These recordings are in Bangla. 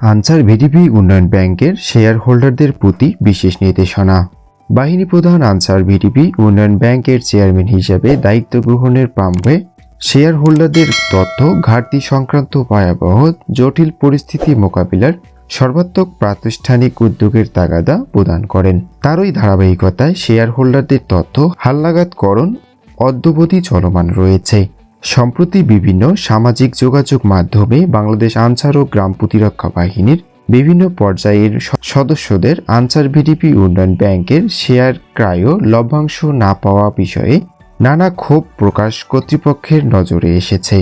আনসার ভিডিপি উন্নয়ন ব্যাংকের শেয়ার হোল্ডারদের প্রতি বিশেষ নির্দেশনা। বাহিনী প্রধান আনসার ভিডিপি উন্নয়ন ব্যাংকের চেয়ারম্যান হিসেবে দায়িত্ব গ্রহণের প্রাম্ভে শেয়ার হোল্ডারদের তথ্য, ঘাটতি সংক্রান্ত ভয়াবহ, জটিল পরিস্থিতি মোকাবিলার সর্বাত্মক প্রাতিষ্ঠানিক উদ্যোগের তাগাদা প্রদান করেন। তারই ধারাবাহিকতায় শেয়ার হোল্ডারদের তথ্য, হালনাগাদকরণ, অদ্যবধি চলমান রয়েছে। সম্প্রতি বিভিন্ন সামাজিক যোগাযোগ মাধ্যমে বাংলাদেশ আনসার ও গ্রাম প্রতিরক্ষা বাহিনীর বিভিন্ন পর্যায়ের সদস্যদের আনসার ভিডিপি উন্নয়ন ব্যাংকের শেয়ার ক্রয় লভ্যাংশ না পাওয়া বিষয়ে নানা ক্ষোভ প্রকাশ কর্তৃপক্ষের নজরে এসেছে।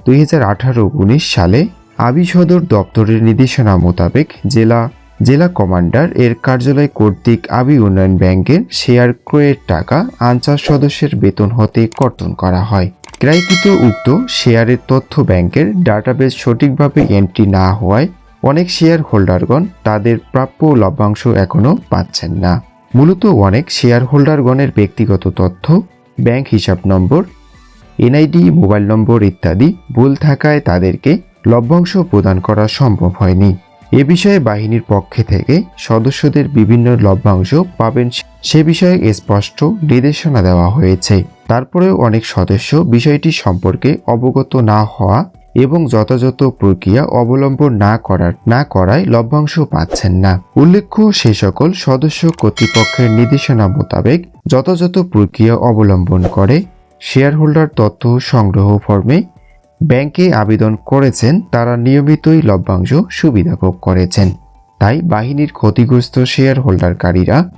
দুই হাজার আঠারো উনিশ সালে আবি সদর দপ্তরের নির্দেশনা মোতাবেক জেলা জেলা কমান্ডার এর কার্যালয় কর্তৃক আবি উন্নয়ন ব্যাংকের শেয়ার ক্রয়ের টাকা আনসার সদস্যের বেতন হতে কর্তন করা হয়। ক্রয়কৃত উক্ত শেয়ারের তথ্য ব্যাংকের ডাটাবেস সঠিকভাবে এন্ট্রি না হওয়ায় অনেক শেয়ার হোল্ডারগণ তাদের প্রাপ্য লভ্যাংশ এখনও পাচ্ছেন না। মূলত অনেক শেয়ার হোল্ডারগণের ব্যক্তিগত তথ্য, ব্যাংক হিসাব নম্বর, এনআইডি, মোবাইল নম্বর ইত্যাদি ভুল থাকায় তাদেরকে লভ্যাংশ প্রদান করা সম্ভব হয়নি। এ বিষয়ে বাহিনীর পক্ষে থেকে সদস্যদের বিভিন্ন লভ্যাংশ পাবেন সে বিষয়ে স্পষ্ট নির্দেশনা দেওয়া হয়েছে। তারপরেও অনেক সদস্য বিষয়টি সম্পর্কে অবগত না হওয়া এবং যথাযথ প্রক্রিয়া অবলম্বন না করার, না করায় লভ্যাংশ পাচ্ছেন না। উল্লেখ্য, সে সকল সদস্য কর্তৃপক্ষের নির্দেশনা মোতাবেক যথাযথ প্রক্রিয়া অবলম্বন করে। শেয়ার হোল্ডার তথ্য সংগ্রহ ফর্মে ব্যাংকে আবেদন করেছেন, তারা নিয়মিতই লভ্যাংশ সুবিধা ভোগ করেছেন। তাই বাহিনীর ক্ষতিগ্রস্ত শেয়ার হোল্ডারকারীরা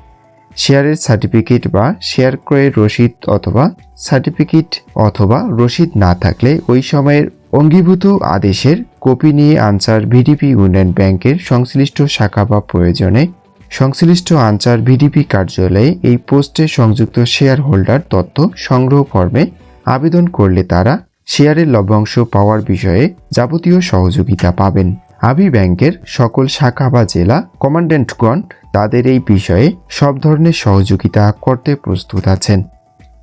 শেয়ারের সার্টিফিকেট বা শেয়ার ক্রয়ের রসিদ অথবা সার্টিফিকেট অথবা রসিদ না থাকলে ওই সময়ের অঙ্গীভূত আদেশের কপি নিয়ে আনসার ভিডিপি ইউনিয়ন ব্যাংকের সংশ্লিষ্ট শাখা বা প্রয়োজনে সংশ্লিষ্ট আনসার ভিডিপি কার্যালয়ে এই পোস্টে সংযুক্ত শেয়ার হোল্ডার তথ্য সংগ্রহ ফর্মে আবেদন করলে তারা শেয়ারের লভ্যাংশ পাওয়ার বিষয়ে যাবতীয় সহযোগিতা পাবেন। আবি ব্যাংকের সকল শাখা বা জেলা কমান্ড্যান্টগণ তাদের এই বিষয়ে সব ধরনের সহযোগিতা করতে প্রস্তুত আছেন।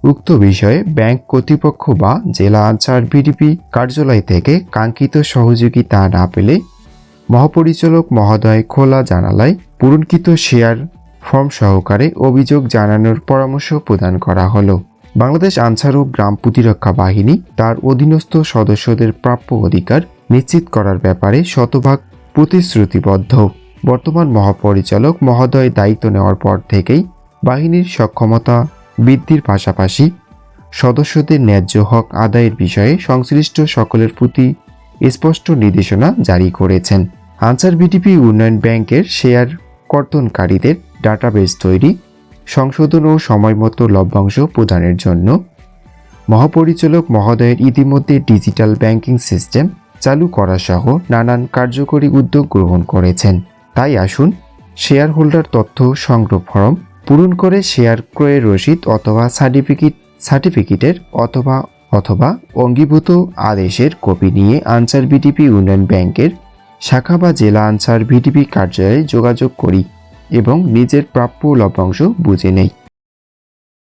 উক্ত বিষয়ে ব্যাংক কর্তৃপক্ষ বা জেলা আনসার ভিডিপি কার্যালয় থেকে কাঙ্ক্ষিত সহযোগিতা না পেলে মহাপরিচালক মহোদয় খোলা জানালায় পূরণকৃত শেয়ার ফর্ম সহকারে অভিযোগ জানানোর পরামর্শ প্রদান করা হলো। বাংলাদেশ আনসার ও গ্রাম প্রতিরক্ষা বাহিনী তার অধীনস্থ সদস্যদের প্রাপ্য অধিকার নিশ্চিত করার ব্যাপারে শতভাগ প্রতিশ্রুতিবদ্ধ। বর্তমান মহাপরিচালক মহোদয় দায়িত্ব নেওয়ার পর থেকেই বাহিনীর সক্ষমতা বৃদ্ধির পাশাপাশি সদস্যদের ন্যায্য হক আদায়ের বিষয়ে সংশ্লিষ্ট সকলের প্রতি স্পষ্ট নির্দেশনা জারি করেছেন। আনসার বিটিপি উন্নয়ন ব্যাংকের শেয়ার কর্তনকারীদের ডাটাবেস তৈরি, সংশোধন ও সময়মতো লভ্যাংশ প্রদানের জন্য মহাপরিচালক মহোদয়ের ইতিমধ্যে ডিজিটাল ব্যাংকিং সিস্টেম চালু করা সহ নানান কার্যকরী উদ্যোগ গ্রহণ করেছেন। তাই আসুন শেয়ার হোল্ডার তথ্য সংগ্রহ ফর্ম পূরণ করে শেয়ার ক্রয়ের রসিদ অথবা সার্টিফিকেট, সার্টিফিকেটের অথবা অথবা অঙ্গীভূত আদেশের কপি নিয়ে আনসার বিটিপি ইউনিয়ন ব্যাংকের শাখা বা জেলা আনসার ভিডিপি কার্যালয়ে যোগাযোগ করি এবং নিজের প্রাপ্য লভ্যাংশ বুঝে নেই।